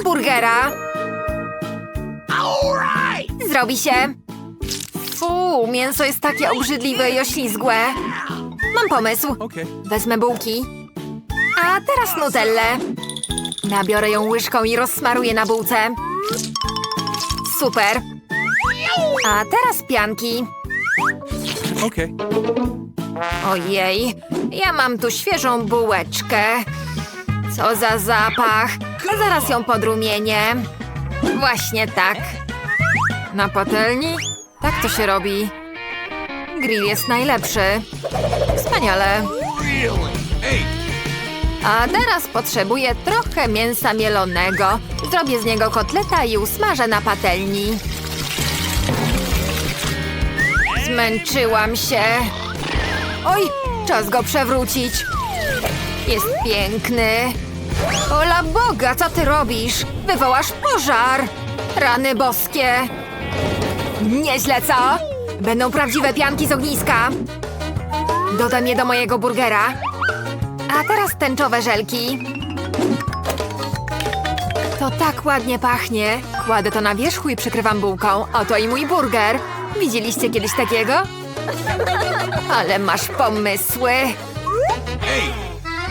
Chcę burgera. Zrobi się. Fu, mięso jest takie obrzydliwe i oślizgłe. Mam pomysł. Wezmę bułki. A teraz nutellę. Nabiorę ją łyżką i rozsmaruję na bułce. Super. A teraz pianki. Ojej, ja mam tu świeżą bułeczkę. Co za zapach. Zaraz ją podrumienię. Właśnie tak. Na patelni? Tak to się robi. Grill jest najlepszy. Wspaniale. A teraz potrzebuję trochę mięsa mielonego. Zrobię z niego kotleta i usmażę na patelni. Zmęczyłam się. Oj, czas go przewrócić. Jest piękny. Ola Boga, co ty robisz? Wywołasz pożar. Rany boskie. Nieźle, co? Będą prawdziwe pianki z ogniska. Dodam je do mojego burgera. A teraz tęczowe żelki. To tak ładnie pachnie. Kładę to na wierzchu i przykrywam bułką. Oto i mój burger. Widzieliście kiedyś takiego? Ale masz pomysły.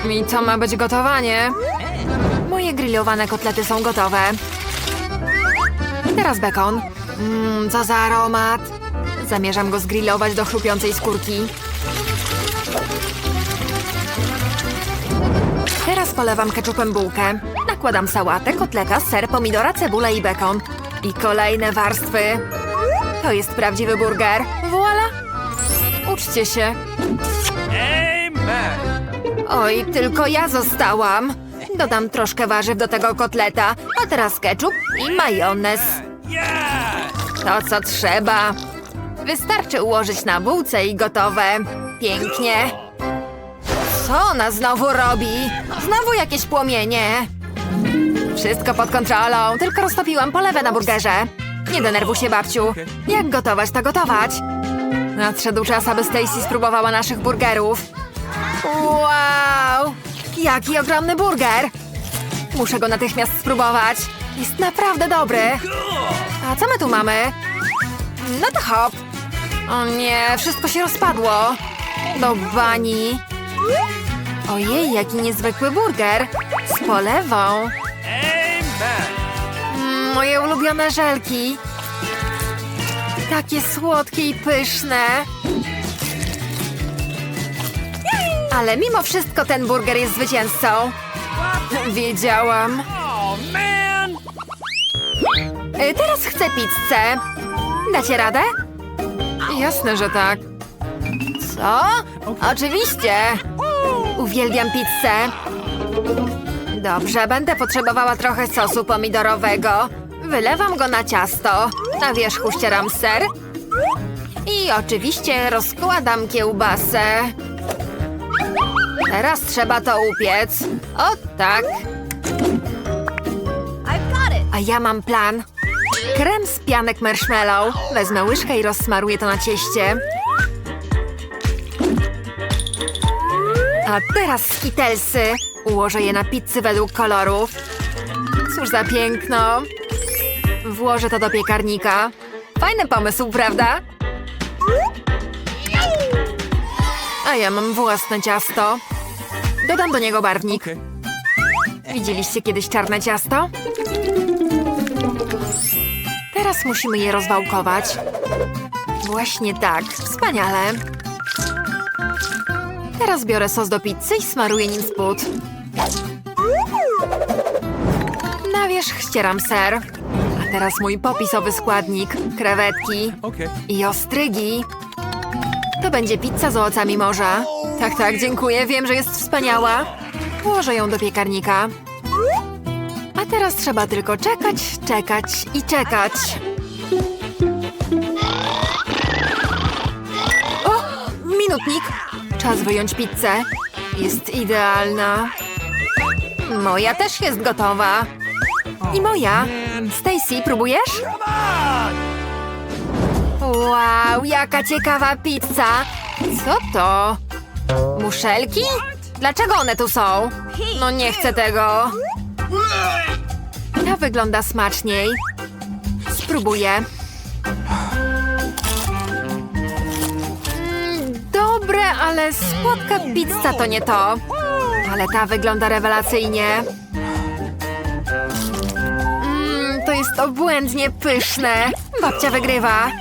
I to ma być gotowanie. Moje grillowane kotlety są gotowe. Teraz bekon. Mmm, co za aromat. Zamierzam go zgrillować do chrupiącej skórki. Teraz polewam keczupem bułkę. Nakładam sałatę, kotleta, ser, pomidora, cebulę i bekon. I kolejne warstwy. To jest prawdziwy burger. Voila! Uczcie się. amen. Oj, tylko ja zostałam. Dodam troszkę warzyw do tego kotleta, a teraz ketchup i majonez. To, co trzeba. Wystarczy ułożyć na bułce i gotowe. Pięknie. Co ona znowu robi? Znowu jakieś płomienie. Wszystko pod kontrolą, tylko roztopiłam polewę na burgerze. Nie denerwuj się, babciu. Jak gotować, to gotować. Nadszedł czas, aby Stacy spróbowała naszych burgerów. Wow! Jaki ogromny burger! Muszę go natychmiast spróbować. Jest naprawdę dobry. A co my tu mamy? No to hop. O nie, wszystko się rozpadło. Do bani. Ojej, jaki niezwykły burger. Z polewą. Mm, moje ulubione żelki. Takie słodkie i pyszne. Ale mimo wszystko ten burger jest zwycięzcą. Wiedziałam. Y, Teraz chcę pizzę. Dacie radę? Jasne, że tak. Co? Oczywiście. Uwielbiam pizzę. Dobrze, będę potrzebowała trochę sosu pomidorowego. Wylewam go na ciasto. Na wierzchu ścieram ser. I oczywiście rozkładam kiełbasę. Teraz trzeba to upiec. O tak. A ja mam plan. Krem z pianek marshmallow. Wezmę łyżkę i rozsmaruję to na cieście. A teraz skitelsy. Ułożę je na pizzy według kolorów. Cóż za piękno. Włożę to do piekarnika. Fajny pomysł, prawda? A ja mam własne ciasto. Dodam do niego barwnik. Widzieliście kiedyś czarne ciasto? Teraz musimy je rozwałkować. Właśnie tak, wspaniale. Teraz biorę sos do pizzy i smaruję nim spód. Na wierzch ścieram ser. A teraz mój popisowy składnik. Krewetki i ostrygi. To będzie pizza z owocami morza. Tak, tak, dziękuję. Wiem, że jest wspaniała. Włożę ją do piekarnika. A teraz trzeba tylko czekać, czekać i czekać. O! Minutnik. Czas wyjąć pizzę. Jest idealna. Moja też jest gotowa. I moja. Stacy, próbujesz? Wow, jaka ciekawa pizza! Co to? Muszelki? Dlaczego one tu są? No nie chcę tego. To wygląda smaczniej. Spróbuję. Mm, Dobre, ale słodka pizza to nie to. Ale ta wygląda rewelacyjnie. Mmm, to jest obłędnie pyszne. Babcia wygrywa.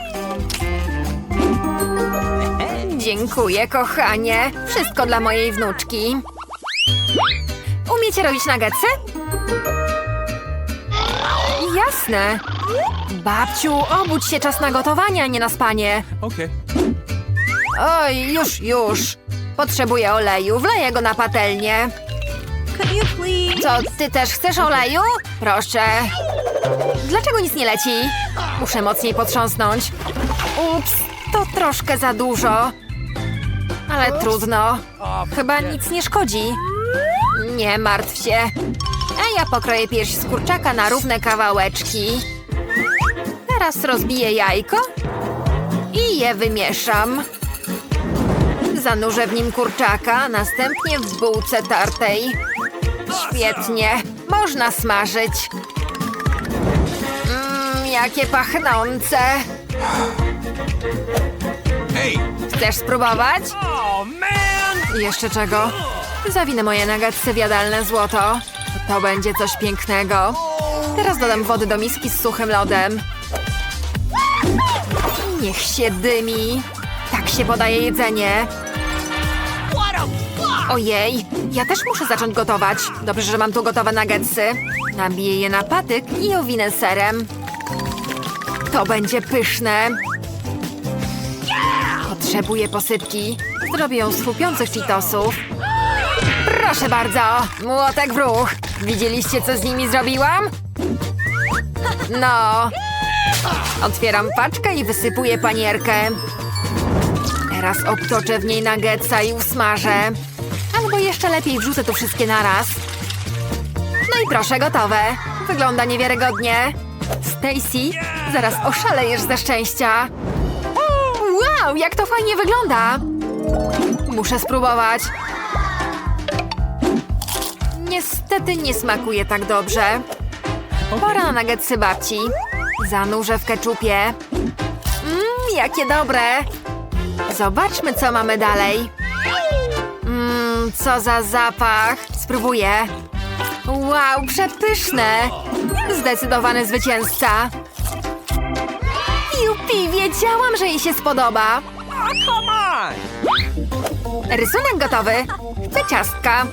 Dziękuję, kochanie. Wszystko dla mojej wnuczki. Umiecie robić nuggetsy? Jasne. Babciu, obudź się, czas na gotowanie, a nie na spanie. Okay. Oj, już, już. Potrzebuję oleju, wleję go na patelnię. Co, ty też chcesz oleju? Proszę. Dlaczego nic nie leci? Muszę mocniej potrząsnąć. Ups, to troszkę za dużo. Ale trudno. Chyba nic nie szkodzi. Nie martw się. A ja pokroję pierś z kurczaka na równe kawałeczki. Teraz rozbiję jajko i je wymieszam. Zanurzę w nim kurczaka, następnie w bułce tartej. Świetnie, można smażyć. Mmm, jakie pachnące. Chcesz spróbować? Oh man. Jeszcze czego? Zawinę moje nuggetsy w jadalne złoto. To będzie coś pięknego. Teraz dodam wody do miski z suchym lodem. Niech się dymi. Tak się podaje jedzenie. Ojej, ja też muszę zacząć gotować. Dobrze, że mam tu gotowe nuggetsy. Nabiję je na patyk i owinę serem. To będzie pyszne. Potrzebuję posypki. Zrobię ją z chrupiących cheetosów. Proszę bardzo, młotek w ruch. Widzieliście, co z nimi zrobiłam? No. Otwieram paczkę i wysypuję panierkę. Teraz obtoczę w niej nuggetsa i usmażę. Albo jeszcze lepiej wrzucę tu wszystkie naraz. No i proszę, gotowe. Wygląda niewiarygodnie. Stacy, zaraz oszalejesz ze szczęścia. Wow, jak to fajnie wygląda! Muszę spróbować. Niestety nie smakuje tak dobrze. Pora na nuggetsy babci. Zanurzę w keczupie. Mmm, jakie dobre! Zobaczmy, co mamy dalej. Mmm, co za zapach. Spróbuję. Wow, przepyszne! Zdecydowany zwycięzca. Jupi, wiedziałam, że jej się spodoba. Rysunek gotowy. Chcę ciastka.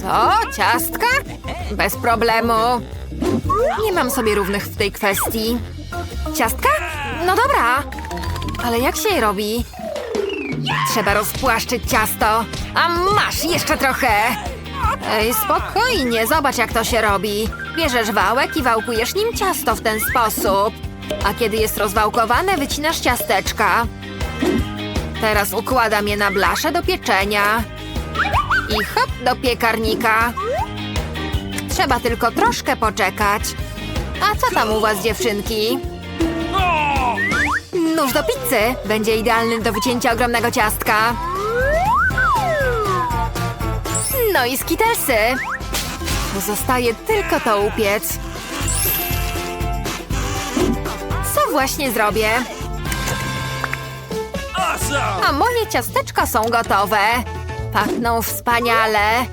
Co? Ciastka? Bez problemu. Nie mam sobie równych w tej kwestii. Ciastka? No dobra. Ale jak się je robi? Trzeba rozpłaszczyć ciasto. A masz jeszcze trochę. Ej, spokojnie, zobacz jak to się robi. Bierzesz wałek i wałkujesz nim ciasto w ten sposób. A kiedy jest rozwałkowane, wycinasz ciasteczka. Teraz układam je na blaszę do pieczenia. I hop do piekarnika. Trzeba tylko troszkę poczekać. A co tam u was, dziewczynki? Nóż do pizzy będzie idealny do wycięcia ogromnego ciastka. No i skitelsy. Pozostaje tylko to upiec. Co właśnie zrobię? A moje ciasteczka są gotowe. Pachną wspaniale.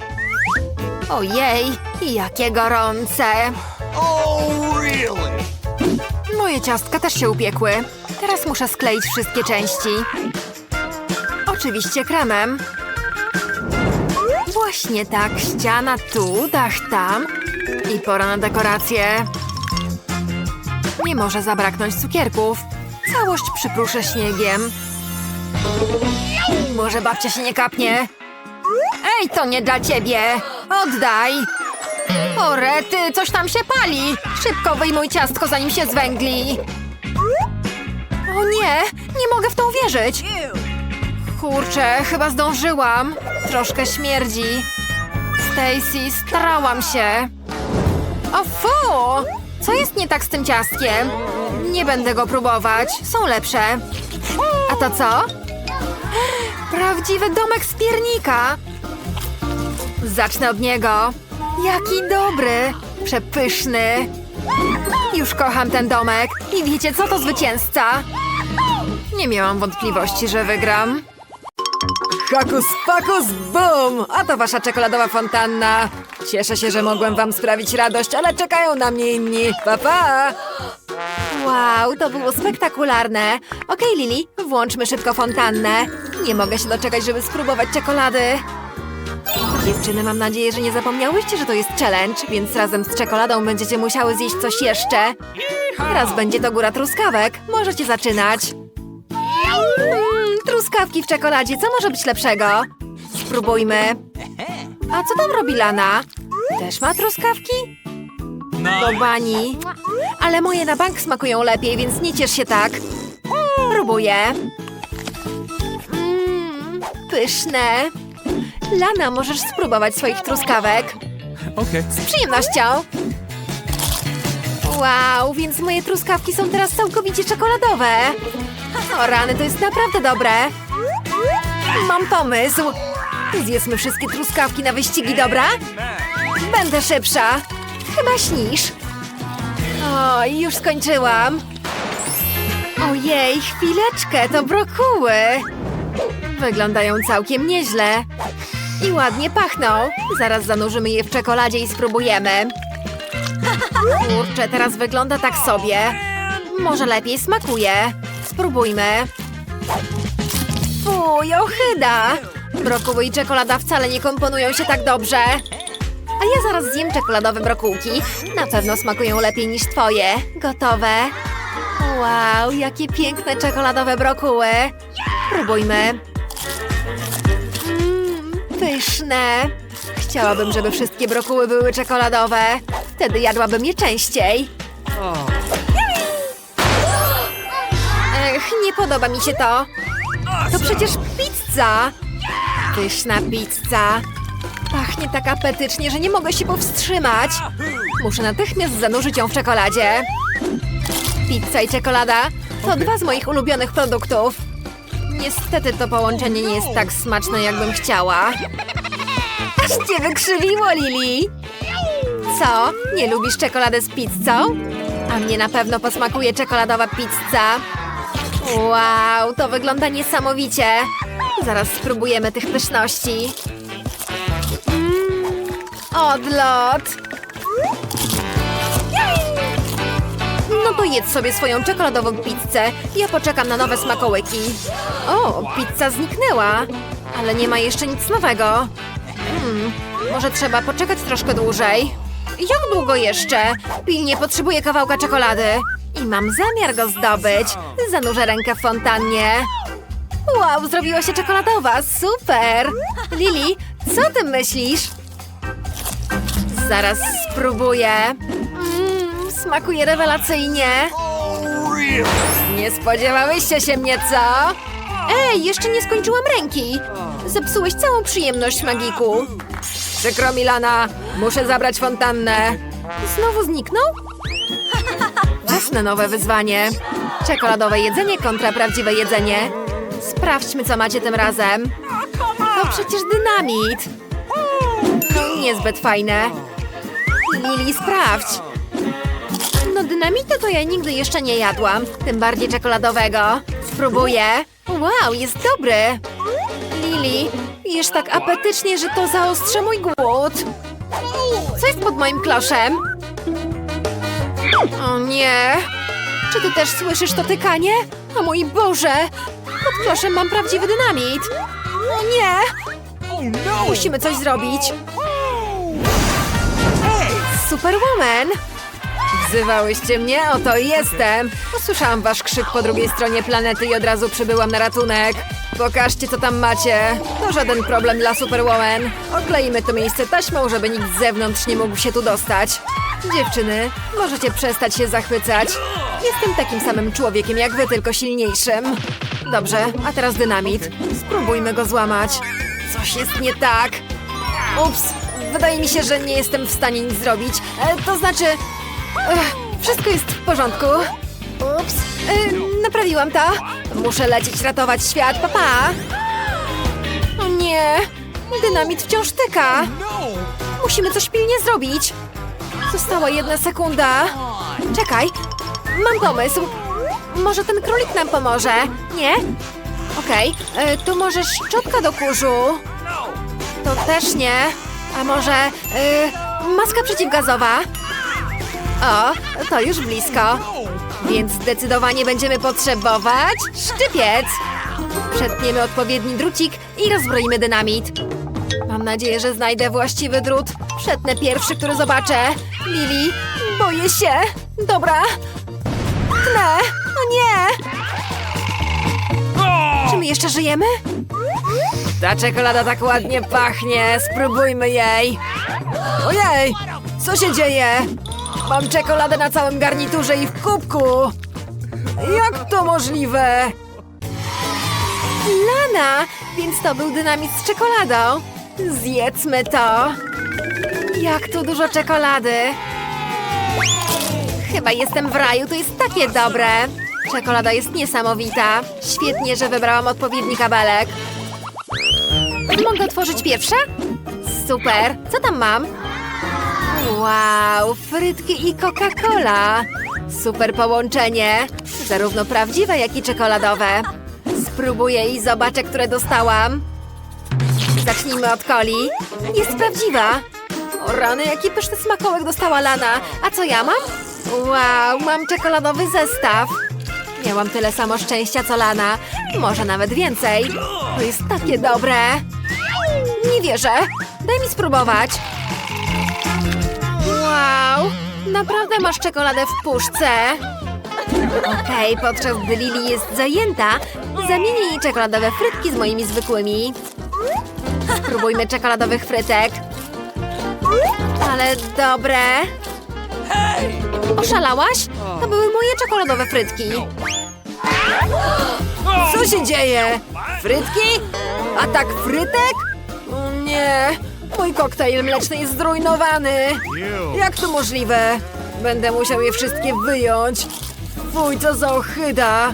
Ojej, jakie gorące. Oh? Moje ciastka też się upiekły. Teraz muszę skleić wszystkie części. Oczywiście kremem. Właśnie tak, ściana tu, dach tam. I pora na dekorację. Nie może zabraknąć cukierków. Całość przypruszę śniegiem. Może babcia się nie kapnie? Ej, to nie dla ciebie! Oddaj! O coś tam się pali! Szybko wyjmuj ciastko, zanim się zwęgli! O nie, nie mogę w to uwierzyć! Kurczę, chyba zdążyłam. Troszkę śmierdzi. Stacy, starałam się. O fu! Co jest nie tak z tym ciastkiem? Nie będę go próbować. Są lepsze. A to co? Prawdziwy domek z piernika. Zacznę od niego. Jaki dobry! Przepyszny. Już kocham ten domek. I wiecie co to zwycięzca? Nie miałam wątpliwości, że wygram. Hakus pakus bum! A to wasza czekoladowa fontanna. Cieszę się, że mogłem wam sprawić radość, ale czekają na mnie inni. Pa, pa! Wow, to było spektakularne. Okej, Lili, włączmy szybko fontannę. Nie mogę się doczekać, żeby spróbować czekolady. Dziewczyny, mam nadzieję, że nie zapomniałyście, że to jest challenge, więc razem z czekoladą będziecie musiały zjeść coś jeszcze. Teraz będzie to góra truskawek. Możecie zaczynać. Truskawki w czekoladzie, co może być lepszego? Spróbujmy. A co tam robi Lana? Też ma truskawki? Do bani. Ale moje na bank smakują lepiej, więc nie ciesz się tak. Próbuję. Mmm, pyszne. Lana, możesz spróbować swoich truskawek. Okay. Z przyjemnością. Wow, więc moje truskawki są teraz całkowicie czekoladowe. O rany, to jest naprawdę dobre. Mam pomysł. Zjedzmy wszystkie truskawki na wyścigi, dobra? Będę szybsza. Chyba śnisz. O, już skończyłam. Ojej, chwileczkę, to brokuły. Wyglądają całkiem nieźle. I ładnie pachną. Zaraz zanurzymy je w czekoladzie i spróbujemy. Kurczę, teraz wygląda tak sobie. Może lepiej smakuje. Spróbujmy. Fuj, ochyda! Brokuły i czekolada wcale nie komponują się tak dobrze. A ja zaraz zjem czekoladowe brokułki. Na pewno smakują lepiej niż twoje. Gotowe. Wow, jakie piękne czekoladowe brokuły. Próbujmy. Mmm, pyszne. Chciałabym, żeby wszystkie brokuły były czekoladowe. Wtedy jadłabym je częściej. Ech, nie podoba mi się to. To przecież pizza. Pyszna pizza. Pachnie tak apetycznie, że nie mogę się powstrzymać. Muszę natychmiast zanurzyć ją w czekoladzie. Pizza i czekolada to dwa z moich ulubionych produktów. Niestety to połączenie nie jest tak smaczne, jakbym chciała. Aż cię wykrzywiło, Lili! Co? Nie lubisz czekolady z pizzą? A mnie na pewno posmakuje czekoladowa pizza. Wow, to wygląda niesamowicie. Zaraz spróbujemy tych pyszności. Mm, odlot. No to jedz sobie swoją czekoladową pizzę. Ja poczekam na nowe smakołyki. O, pizza zniknęła. Ale nie ma jeszcze nic nowego. Hmm, może trzeba poczekać troszkę dłużej. Jak długo jeszcze? Pilnie potrzebuję kawałka czekolady. I mam zamiar go zdobyć. Zanurzę rękę w fontannie. Wow, zrobiła się czekoladowa. Super! Lili, co ty myślisz? Zaraz spróbuję. Mmm, smakuje rewelacyjnie. Nie spodziewałyście się mnie, co? Ej, jeszcze nie skończyłam ręki. Zepsułeś całą przyjemność, Magiku. Przykro mi, Lana. Muszę zabrać fontannę. Znowu zniknął? Czas na nowe wyzwanie. Czekoladowe jedzenie kontra prawdziwe jedzenie. Sprawdźmy, co macie tym razem. To przecież dynamit. No, niezbyt fajne. Lili, sprawdź. No dynamitu to ja nigdy jeszcze nie jadłam, tym bardziej czekoladowego. Spróbuję. Wow, jest dobry. Lili, jesz tak apetycznie, że to zaostrza mój głód. Co jest pod moim kloszem? O nie. Czy ty też słyszysz to tykanie? O mój Boże! Pod kloszem mam prawdziwy dynamit. O nie! Oh no! Musimy coś zrobić. Superwoman! Wzywałyście mnie? Oto jestem! Usłyszałam wasz krzyk po drugiej stronie planety i od razu przybyłam na ratunek. Pokażcie, co tam macie. To żaden problem dla Superwoman. Okleimy to miejsce taśmą, żeby nikt z zewnątrz nie mógł się tu dostać. Dziewczyny, możecie przestać się zachwycać. Jestem takim samym człowiekiem jak wy, tylko silniejszym. Dobrze, a teraz dynamit. Spróbujmy go złamać. Coś jest nie tak. Ups, wydaje mi się, że nie jestem w stanie nic zrobić. E, to znaczy... Ech, wszystko jest w porządku. Ups, e, naprawiłam to. Muszę lecieć ratować świat, papa. O nie, dynamit wciąż tyka. Musimy coś pilnie zrobić. Została jedna sekunda. Czekaj, mam pomysł. Może ten królik nam pomoże, nie? Okej, e, to może szczotka do kurzu. To też nie. A może e, maska przeciwgazowa? O, to już blisko. Więc zdecydowanie będziemy potrzebować szczypiec. Przetniemy odpowiedni drucik i rozbroimy dynamit. Mam nadzieję, że znajdę właściwy drut. Przetnę pierwszy, który zobaczę. Lili, boję się. Dobra. Tnę. O nie. Czy my jeszcze żyjemy? Ta czekolada tak ładnie pachnie. Spróbujmy jej. Ojej, co się dzieje? Mam czekoladę na całym garniturze i w kubku. Jak to możliwe? Lana, więc to był dynamit z czekoladą. Zjedzmy to. Jak tu dużo czekolady. Chyba jestem w raju, to jest takie dobre. Czekolada jest niesamowita. Świetnie, że wybrałam odpowiedni kabelek. Mogę otworzyć pierwsza? Super. Co tam mam? Wow, frytki i Coca-Cola. Super połączenie. Zarówno prawdziwe, jak i czekoladowe. Spróbuję i zobaczę, które dostałam. Zacznijmy od coli. Jest prawdziwa. O rany, jaki pyszny smakołek dostała Lana. A co ja mam? Wow, mam czekoladowy zestaw. Miałam tyle samo szczęścia co Lana. Może nawet więcej. To jest takie dobre. Nie wierzę. Daj mi spróbować. Wow, naprawdę masz czekoladę w puszce. Okej, podczas gdy Lili jest zajęta, zamienię jej czekoladowe frytki z moimi zwykłymi. Spróbujmy czekoladowych frytek. Ale dobre. Oszalałaś? To były moje czekoladowe frytki. Co się dzieje? Frytki? Atak frytek? O nie, mój koktajl mleczny jest zrujnowany. Jak to możliwe? Będę musiał je wszystkie wyjąć. Fuj, co za ohyda.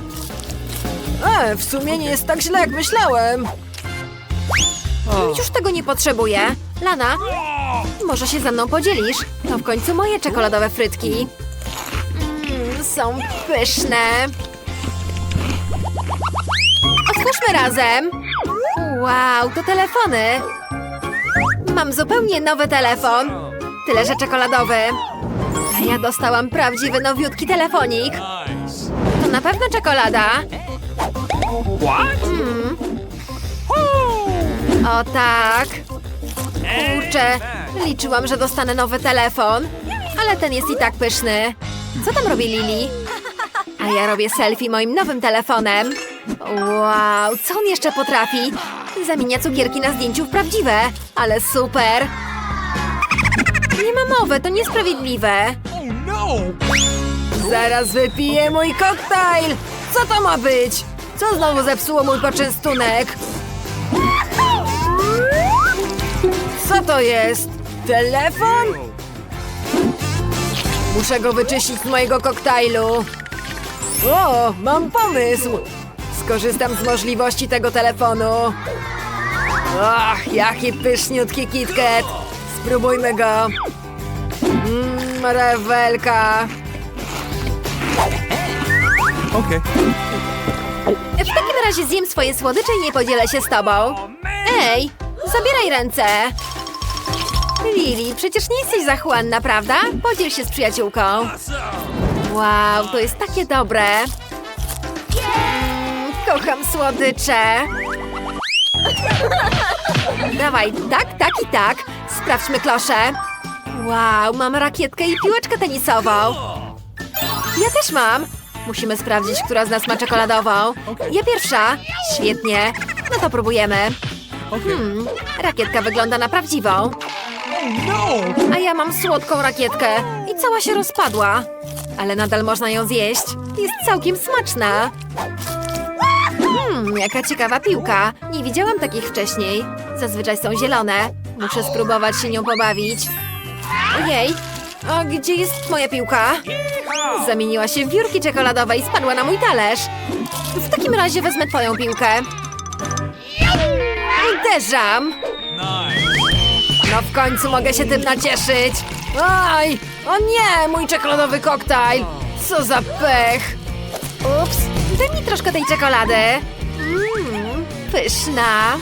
E, w sumie nie jest tak źle, jak myślałem. Już tego nie potrzebuję. Lana, może się ze mną podzielisz? To w końcu moje czekoladowe frytki. Mm, są pyszne. Otwórzmy razem. Wow, to telefony. Mam zupełnie nowy telefon. Tyle, że czekoladowy. A ja dostałam prawdziwy nowiutki telefonik. To na pewno czekolada. What? O tak. Kurczę, liczyłam, że dostanę nowy telefon. Ale ten jest i tak pyszny. Co tam robi Lili? A ja robię selfie moim nowym telefonem. Wow, co on jeszcze potrafi? Zamienia cukierki na zdjęciu w prawdziwe. Ale super. Nie ma mowy, to niesprawiedliwe. Zaraz wypiję mój koktajl! Co to ma być? Co znowu zepsuło mój poczęstunek? Co to jest? Telefon? Muszę go wyczyścić z mojego koktajlu. O, mam pomysł! Skorzystam z możliwości tego telefonu. Ach, jaki pyszniutki KitKat! Spróbujmy go. Mmm, rewelka. Okay. W takim razie zjem swoje słodycze i nie podzielę się z tobą. Ej, zabieraj ręce. Lili, przecież nie jesteś zachłanna, prawda? Podziel się z przyjaciółką. Wow, to jest takie dobre. Mm, kocham słodycze. Dawaj, tak, tak i tak. Sprawdźmy klosze. Wow, mam rakietkę i piłeczkę tenisową. Ja też mam. Musimy sprawdzić, która z nas ma czekoladową. Ja pierwsza. Świetnie. No to próbujemy. Hmm, rakietka wygląda na prawdziwą. No! A ja mam słodką rakietkę i cała się rozpadła. Ale nadal można ją zjeść. Jest całkiem smaczna. Hmm, jaka ciekawa piłka. Nie widziałam takich wcześniej. Zazwyczaj są zielone. Muszę spróbować się nią pobawić. Ojej, a gdzie jest moja piłka? Zamieniła się w wiórki czekoladowe i spadła na mój talerz. W takim razie wezmę twoją piłkę. Uderzam. No w końcu mogę się tym nacieszyć. Aj! O nie, mój czekoladowy koktajl! Co za pech! Ups, daj mi troszkę tej czekolady. Mmm, pyszna.